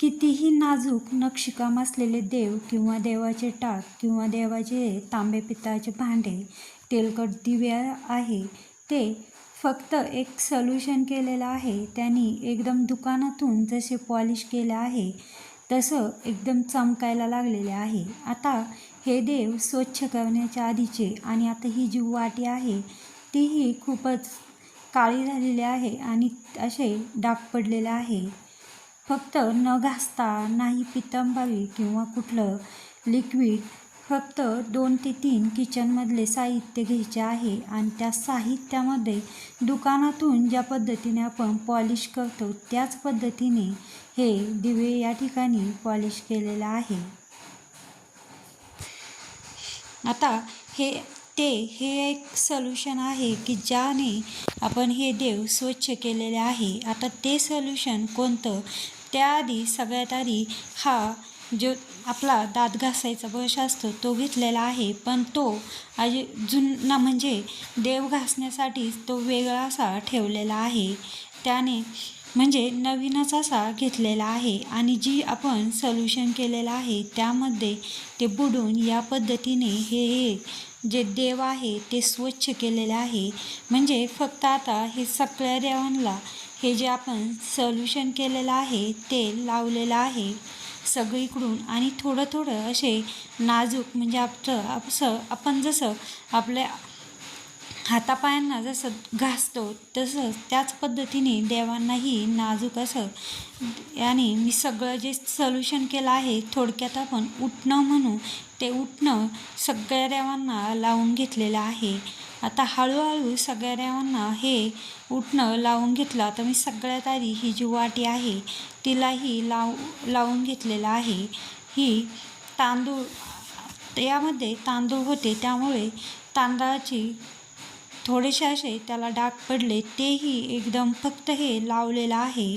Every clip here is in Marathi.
कितीही नाजूक नक्षीकाम असलेले देव किंवा देवाचे टाक किंवा देवाचे तांबे पित्ताचे भांडे तेलकट दिवे आहे ते फक्त एक सोल्युशन केलेलं आहे. त्यांनी एकदम दुकानातून जसे पॉलिश केले आहे तसं एकदम चमकायला लागलेले आहे. आता हे देव स्वच्छ करण्याच्या आधीचे आणि आता ही जी वाटी आहे तीही खूपच काळी झालेली आहे आणि असे डाग पडलेले आहे. फक्त न घासता नाही पितंबरी किंवा कुठलं लिक्विड फक्त दोन ते तीन किचनमधले साहित्य घ्यायचे आहे आणि त्या साहित्यामध्ये दुकानातून ज्या पद्धतीने आपण पॉलिश करतो त्याच पद्धतीने हे दिवे या ठिकाणी पॉलिश केलेलं आहे. आता हे ते हे एक सोल्युशन आहे की ज्याने आपण हे देव स्वच्छ केलेले आहे. आता ते सोल्युशन कोणतं? त्याआधी सगळ्यात आधी हा जो आपला दात घासायचा ब्रश असतो तो घेतलेला आहे. पण तो आजी जुना म्हणजे देव घासण्यासाठी तो वेगळा असा ठेवलेला आहे. त्याने म्हणजे नवीनच असा घेतलेला आहे. आणि जी आपण सोल्युशन केलेलं आहे त्यामध्ये ते बुडून या पद्धतीने हे जे देव आहे ते स्वच्छ केलेले आहे. म्हणजे फक्त आता हे सगळ्या देवांना हे जे आपण सोल्युशन केलेलं आहे ते लावलेलं आहे. सगळीकडून आणि थोडं थोडं असे नाजूक म्हणजे आपलं असं आपण जसं आपल्या हातापायांना जसं घासतो तसं त्याच पद्धतीने देवांनाही नाजूक असं आणि मी सगळं जे सोल्युशन केलं आहे थोडक्यात आपण उठणं म्हणू ते उठणं सगळ्या देवांना लावून घेतलेलं आहे. आता हळूहळू सगळ्यांना हे उठणं लावून घेतलं. आता मी सगळ्यात आधी ही जी वाटी आहे तिलाही लाव लावून घेतलेलं आहे. ही तांदूळ यामध्ये तांदूळ होते त्यामुळे तांदळाची थोडेसे असे त्याला डाग पडले तेही एकदम फक्त हे लावलेलं आहे.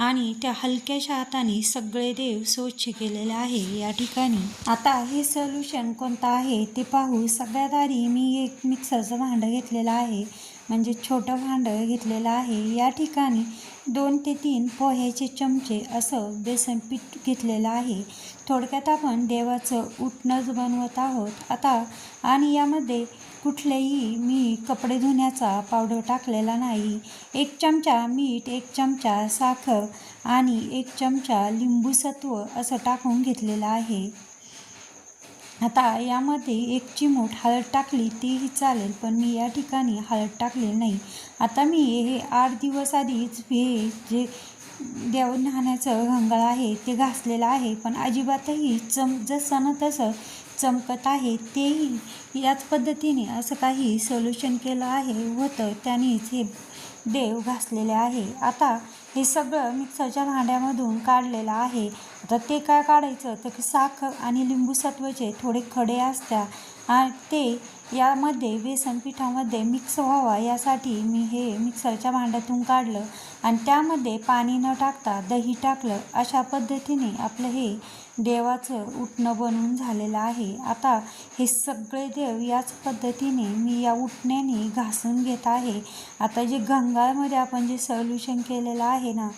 आणि त्या हलक्याशा हाताने सगळे देव स्वच्छ केलेले आहे या ठिकाणी. आता हे सोल्युशन कोणतं आहे ते पाहू सगळ्यात आधी मी एक मिक्सरचं भांडं घेतलेलं आहे. म्हणजे छोटं भांडं घेतलेलं आहे. या ठिकाणी दोन ते तीन पोह्याचे चमचे असं बेसन पीठ घेतलेलं आहे. थोडक्यात आपण देवाचं उठणंच बनवत आहोत. आता आणि यामध्ये कुठलेही मी कपडे धुण्याचा पावडर टाकलेला नाही. एक चमचा मीठ एक चमचा साखर आणि एक चमचा लिंबू सत्व असं टाकून घेतलेलं आहे. आता यामध्ये एक चिमूट हळद टाकली तीही चालेल पण मी या ठिकाणी हळद टाकली नाही. आता मी हे आठ दिवस आधीच हे जे देव न्हाण्याचं घंगळ आहे ते घासलेलं आहे पण अजिबातही चम जसं ना तसं चमकत आहे तेही याच पद्धतीने असं काही सोल्युशन केलं आहे होतं त्यांनीच हे देव घासलेले आहे. आता हे सगळं मिक्सरच्या भांड्यामधून काढलेलं आहे. आता ते काय काढायचं? तर साखर आणि लिंबू सत्वचे थोडे खडे असत्या आणि ते यामध्ये बेसन पिठामध्ये मिक्स व्हावा यासाठी मी हे मिक्सरच्या भांड्यातून काढलं आणि त्यामध्ये पाणी न टाकता दही टाकलं. अशा पद्धतीने आपलं हे देवाचं उठणं बनवून झालेलं आहे. आता हे सगळे देव याच पद्धतीने मी या उठण्याने घासून घेत आहे. आता जे गंगाळमध्ये आपण जे सोल्युशन केलेलं आहे ना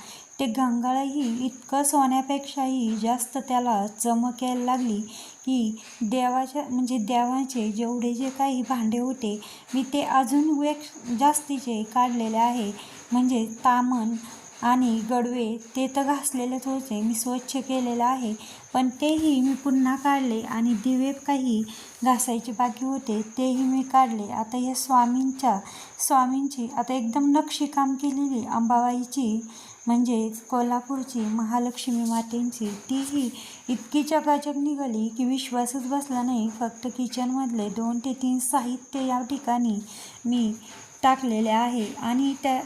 ते गंगाळही इतकं सोन्यापेक्षाही जास्त त्याला चमक यायला लागली की देवाच्या म्हणजे देवाचे जेवढे जे काही भांडे होते मी ते अजून वेग जास्तीचे काढलेले आहे. म्हणजे तामण आणि गडवे ते तर घासलेलेच होते मी स्वच्छ केलेलं आहे. पण तेही मी पुन्हा काढले आणि दिवे काही घासायचे बाकी होते तेही मी काढले. आता या स्वामींच्या स्वामींची आता एकदम नक्षीकाम केलेली अंबाबाईची म्हणजेच कोल्हापूरची महालक्ष्मी मातेंची तीही इतकी चकाचक निघाली की विश्वासच बसला नाही. फक्त किचनमधले दोन ते तीन साहित्य या ठिकाणी मी टाकलेले आहे आणि त्या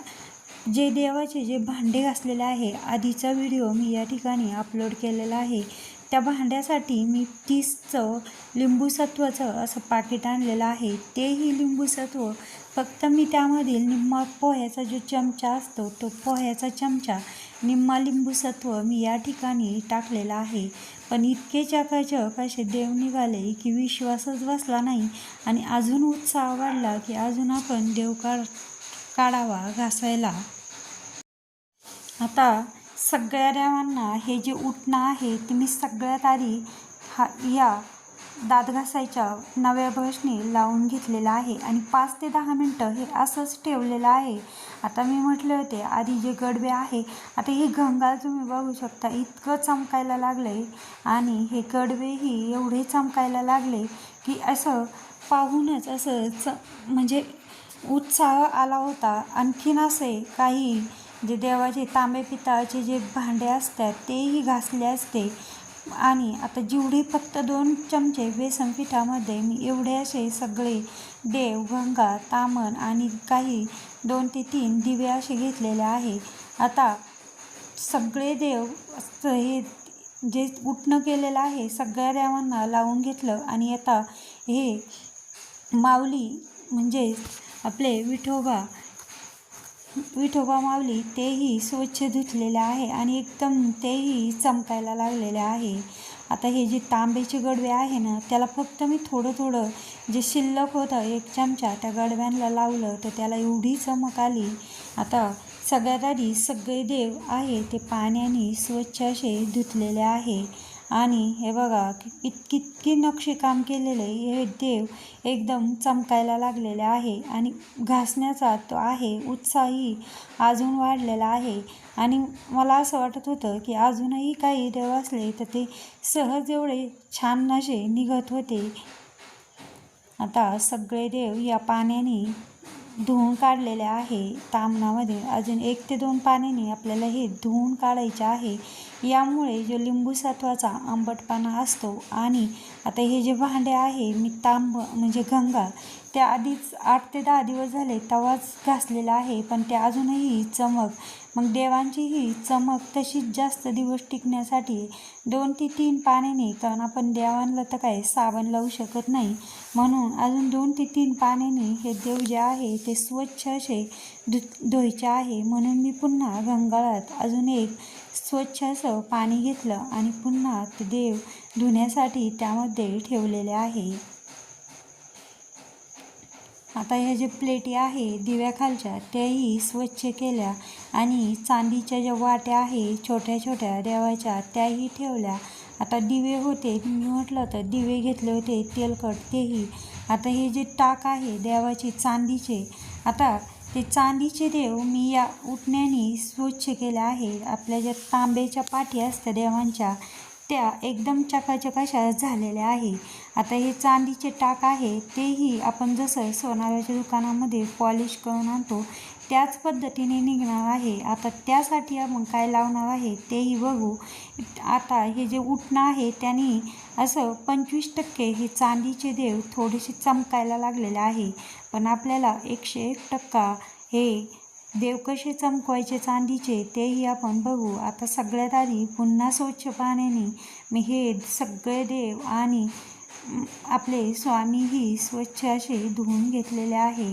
जे देवाचे जे भांडे घासलेले आहे आधीचा व्हिडिओ मी या ठिकाणी अपलोड केलेला आहे. त्या भांड्यासाठी मी तीसचं लिंबूसत्वाचं असं पाकिट आणलेलं आहे. तेही लिंबूसत्व फक्त मी त्यामधील निम्मा पोह्याचा जो चमचा असतो तो पोह्याचा चमचा निम्मा लिंबूसत्व मी या ठिकाणी टाकलेला आहे. पण इतके चकाचक असे देव निघाले की विश्वासच बसला नाही आणि अजून उत्साह वाढला की अजून आपण देव काढ काढावा घासायला. आता सगळ्या देवांना हे जे उठणं आहे ते मी सगळ्यात आधी हा या दात घासायच्या नव्या ब्रशने लावून घेतलेलं आहे आणि पाच ते दहा मिनटं हे असंच ठेवलेलं आहे. आता मी म्हटले होते आधी जे गडबे आहे आता ही घंगाल तुम्ही बघू शकता इतकं चमकायला लागलं आहे आणि हे गडबेही एवढे चमकायला लागले की असं पाहूनच असं च म्हणजे उत्साह आला होता. आणखीन असे काही जे देवाचे तांबे पितळाचे जे भांडे असतात तेही घासले असते. आणि आता जेवढे फक्त दोन चमचे बेसन पिठामध्ये मी एवढे असे सगळे देव गंगा तामण आणि काही दोन ते तीन दिवे असे घेतलेले आहे. आता सगळे देव हे जे उठणं केलेलं आहे सगळ्या देवांना लावून घेतलं आणि आता हे माऊली म्हणजे आपले विठोबा विठोबा माऊली तेही स्वच्छ धुतलेले आहे आणि एकदम तेही चमकायला लागलेले आहे. आता हे जे तांब्याचे गडवे आहे ना त्याला फक्त मी थोडं थोडं जे शिल्लक होतं एक चमचा त्या गडव्यांना लावलं तर त्याला एवढी चमक आली. आता सगळ्यात आधी सगळे देव आहे ते पाण्याने स्वच्छ असे धुतलेले आहे. आणि हे बघा इतकी इतकी नक्षीकाम केलेले हे देव एकदम चमकायला लागलेले आहे आणि घासण्याचा तो आहे उत्साहही अजून वाढलेला आहे. आणि मला असं वाटत होतं की अजूनही काही देव असले तर ते सहज एवढे छान नशे निघत होते. आता सगळे देव या पाण्याने धुवून काढलेले आहे. तामणामध्ये अजून एक ते दोन पाण्याने आपल्याला हे धुवून काढायचे आहे. यामुळे जो लिंबू सत्वाचा आंबटपणा असतो आणि आता हे जे भांडे आहे मी तांब म्हणजे गंगा त्या आधीच आठ ते दहा दिवस झाले तवाच घासलेला आहे पण ते अजूनही चमक मग देवांचीही चमक तशीच जास्त दिवस टिकण्यासाठी दोन ते तीन पाण्याने कारण आपण देवांना तर काय साबण लावू शकत नाही. म्हणून अजून दोन ते तीन पाण्याने हे देव जे आहे ते स्वच्छ असे धु धुवायचे आहे. म्हणून मी पुन्हा गंगाळात अजून एक स्वच्छ असं पाणी घेतलं आणि पुन्हा ते देव धुण्यासाठी त्यामध्ये ठेवलेले आहे. आता ह्या जे प्लेटी आहे दिव्याखालच्या त्याही स्वच्छ केल्या आणि चांदीच्या ज्या वाट्या आहे छोट्या छोट्या देवाच्या त्याही ठेवल्या. आता दिवे होते मी म्हटलं तर दिवे घेतले होते तेलकट तेही. आता हे जे टाक आहे देवाचे चांदीचे आता ते चांदीचे देव मी या उठण्याने स्वच्छ केले आहे. आपल्या ज्या तांब्याच्या पाठी असतात देवांच्या त्या एकदम चकाचक अशा झालेल्या आहे. आता हे चांदीचे टाक आहे तेही आपण जसं सोनाराच्या दुकानामध्ये पॉलिश करून आणतो त्याच पद्धतीने निघणार आहे. आता त्यासाठी आपण काय लावणार आहे तेही बघू. आता हे जे उठणं आहे त्यांनी असं पंचवीस टक्के हे चांदीचे देव थोडेसे चमकायला लागलेले आहे. पण आपल्याला एकशे एक टक्का हे देव कसे चमकवायचे चांदीचे तेही आपण बघू. आता सगळ्यात आधी पुन्हा स्वच्छ पाण्याने मी हे सगळे देव आणि आपले स्वामीही स्वच्छ असे धुवून घेतलेले आहे.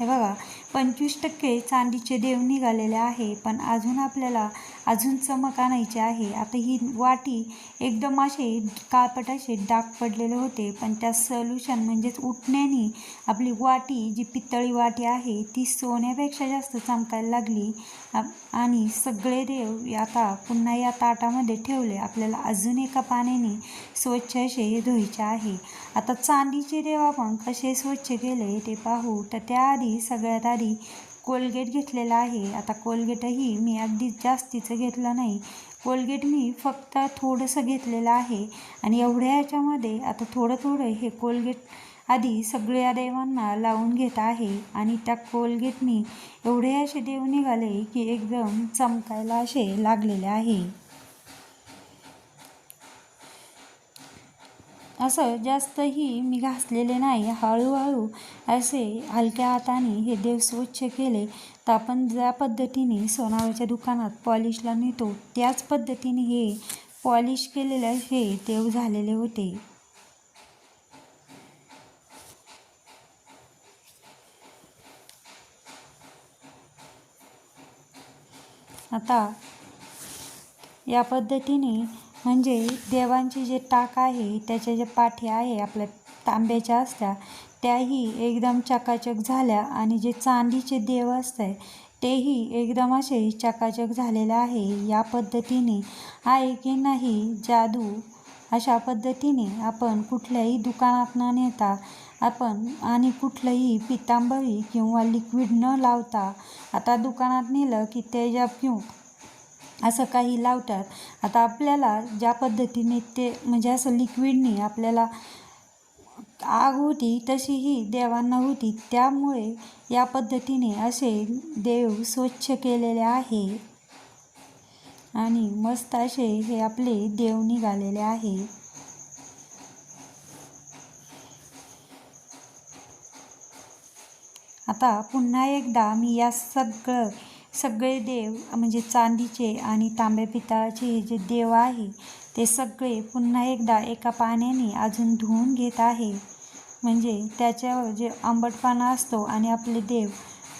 हे बघा पंचवीस टक्के चांदीचे देव निघालेले आहे पण अजून आपल्याला अजून चमक आणायची आहे. आता ही वाटी एकदम असे काळपट असे डाग पडलेले होते पण त्या सोल्युशन म्हणजेच उठण्याने आपली वाटी जी पितळी वाटी आहे ती सोन्यापेक्षा जास्त चमकायला लागली. आणि सगळे देव आता पुन्हा या ताटामध्ये ठेवले. आपल्याला अजून एका पाण्याने स्वच्छ असे धुवायचे आहे. आता चांदीचे देव आपण कसे स्वच्छ केले ते पाहू. तर त्याआधी सगळ्यात आधी कोलगेट घेतलेला आहे. आता कोलगेटही मी अगदी जास्तीचं घेतलं नाही. कोलगेट मी फक्त थोडंसं घेतलेलं आहे आणि एवढ्या याच्यामध्ये आता थोडं थोडं हे कोलगेट आधी सगळ्या देवांना लावून घेत आहे आणि त्या कोलगेटनी एवढे असे देव निघाले की एकदम चमकायला असे लागलेले आहे. असं जास्तही मी घासलेले नाही. हळूहळू असे हलक्या हाताने हे देव स्वच्छ केले. तर आपण ज्या पद्धतीने सोनाराच्या दुकानात पॉलिशला नेतो त्याच पद्धतीने हे पॉलिश केलेलं हे देव झालेले होते. आता या पद्धतीने म्हणजे देवांची जे टाक आहे त्याच्या जे पाठी आहे आपल्या तांब्याच्या असत्या त्याही एकदम चकाचक झाल्या आणि जे चांदीचे देव असतात तेही एकदम असे चकाचक झालेलं आहे. या पद्धतीने आहे की नाही जादू. अशा पद्धतीने आपण कुठल्याही दुकानात न नेता आपण आणि कुठलंही पितांबरी किंवा लिक्विड न लावता आता दुकानात नेलं की तेजाब असं काही लावतात. आता आपल्याला ज्या पद्धतीने ते म्हणजे असं लिक्विडने आपल्याला आग होती तशीही देवांना होती. त्यामुळे या पद्धतीने असे देव स्वच्छ केलेले आहे. आणि मस्त असे हे आपले देव निघालेले आहे. आता पुन्हा एकदा मी या सगळं सगळे देव म्हणजे चांदीचे आणि तांब्या पितळाचे जे देव आहे ते सगळे पुन्हा एकदा एका पाण्याने अजून धुवून घेत आहे. म्हणजे त्याच्यावर जे आंबटपणा असतो आणि आपले देव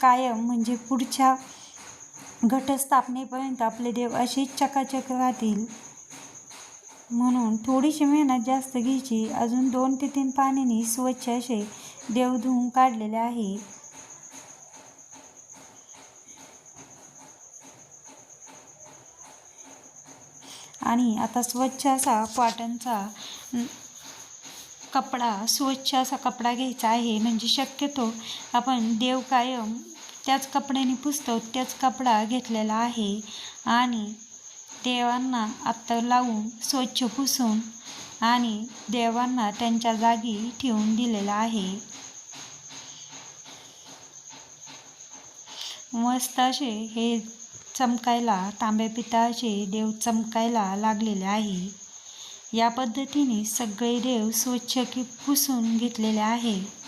कायम म्हणजे पुढच्या घटस्थापनेपर्यंत आपले देव असेच चकाचक राहतील. म्हणून थोडीशी मेहनत जास्त घ्यायची. अजून दोन ते तीन पाण्याने स्वच्छ असे देव धुवून काढलेले आहे. आणि आता स्वच्छ असा कॉटनचा कपडा स्वच्छ असा कपडा घ्यायचा आहे. म्हणजे शक्यतो आपण देव कायम त्याच कपड्याने पुसतो त्याच कपडा घेतलेला आहे. आणि देवांना आत्ता लावून स्वच्छ पुसून आणि देवांना त्यांच्या जागी ठेवून दिलेला आहे. मस्त असे हे चमकायला तांब्या पितळाचे देव चमकायला लागलेले आहे. या पद्धतीने सगळे देव स्वच्छ की पुसून घेतलेले आहे.